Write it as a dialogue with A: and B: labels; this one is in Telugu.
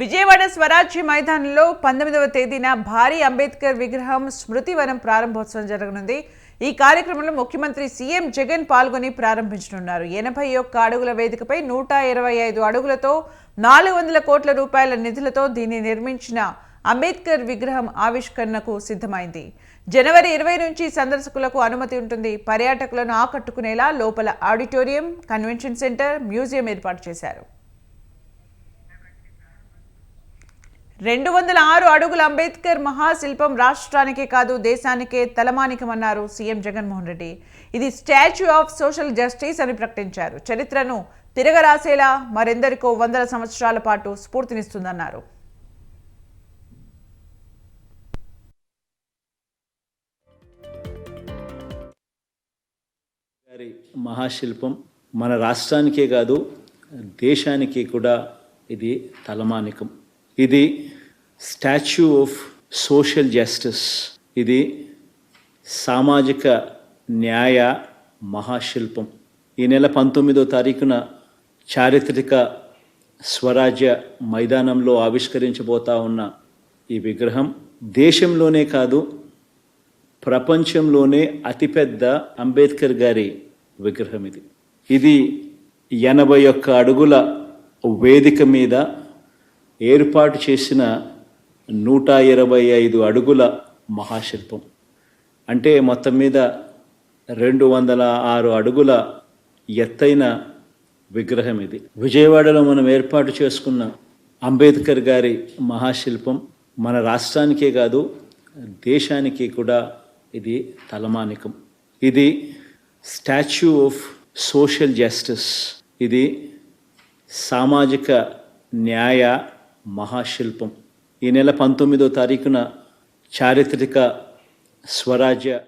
A: విజయవాడ స్వరాజ్య మైదానంలో పంతొమ్మిదవ తేదీన భారీ అంబేద్కర్ విగ్రహం స్మృతివనం ప్రారంభోత్సవం జరగనుంది. ఈ కార్యక్రమంలో ముఖ్యమంత్రి సీఎం జగన్ పాల్గొని ప్రారంభించనున్నారు. ఎనభై ఒక్క అడుగుల వేదికపై నూట ఇరవై ఐదు అడుగులతో నాలుగు వందల కోట్ల రూపాయల నిధులతో దీన్ని నిర్మించిన అంబేద్కర్ విగ్రహం ఆవిష్కరణకు సిద్ధమైంది. జనవరి ఇరవై నుంచి సందర్శకులకు అనుమతి ఉంటుంది. పర్యాటకులను ఆకట్టుకునేలా లోపల ఆడిటోరియం కన్వెన్షన్ సెంటర్ మ్యూజియం ఏర్పాటు చేశారు. రెండు వందల ఆరు అడుగుల అంబేద్కర్ మహాశిల్పం రాష్ట్రానికే కాదు దేశానికే తలమానికమన్నారు సీఎం జగన్మోహన్ రెడ్డి. ఇది స్టాచ్యూ ఆఫ్ సోషల్ జస్టిస్ అని ప్రకటించారు. చరిత్రను తిరగరాసేలా మరెందరికో వందల సంవత్సరాల పాటు స్ఫూర్తినిస్తుందన్నారు.
B: మహాశిల్పం మన రాష్ట్రానికే కాదు దేశానికి కూడా ఇది తలమానికం. ఇది స్టాచ్యూ ఆఫ్ సోషల్ జస్టిస్. ఇది సామాజిక న్యాయ మహాశిల్పం. ఈ నెల పంతొమ్మిదో తారీఖున చారిత్రక స్వరాజ్య మైదానంలో ఆవిష్కరించబోతా ఉన్న ఈ విగ్రహం దేశంలోనే కాదు ప్రపంచంలోనే అతిపెద్ద అంబేద్కర్ గారి విగ్రహం ఇది. ఇది ఎనభై ఒక్క అడుగుల వేదిక మీద ఏర్పాటు చేసిన నూట ఇరవై ఐదు అడుగుల మహాశిల్పం. అంటే మొత్తం మీద రెండు వందల ఆరు అడుగుల ఎత్తైన విగ్రహం ఇది. విజయవాడలో మనం ఏర్పాటు చేసుకున్న అంబేద్కర్ గారి మహాశిల్పం మన రాష్ట్రానికే కాదు దేశానికి కూడా ఇది తలమానికం. ఇది స్టాచ్యూ ఆఫ్ సోషల్ జస్టిస్. ఇది సామాజిక న్యాయ మహాశిల్పం. ఈ నెల పంతొమ్మిదో తారీఖున చారిత్రక స్వరాజ్య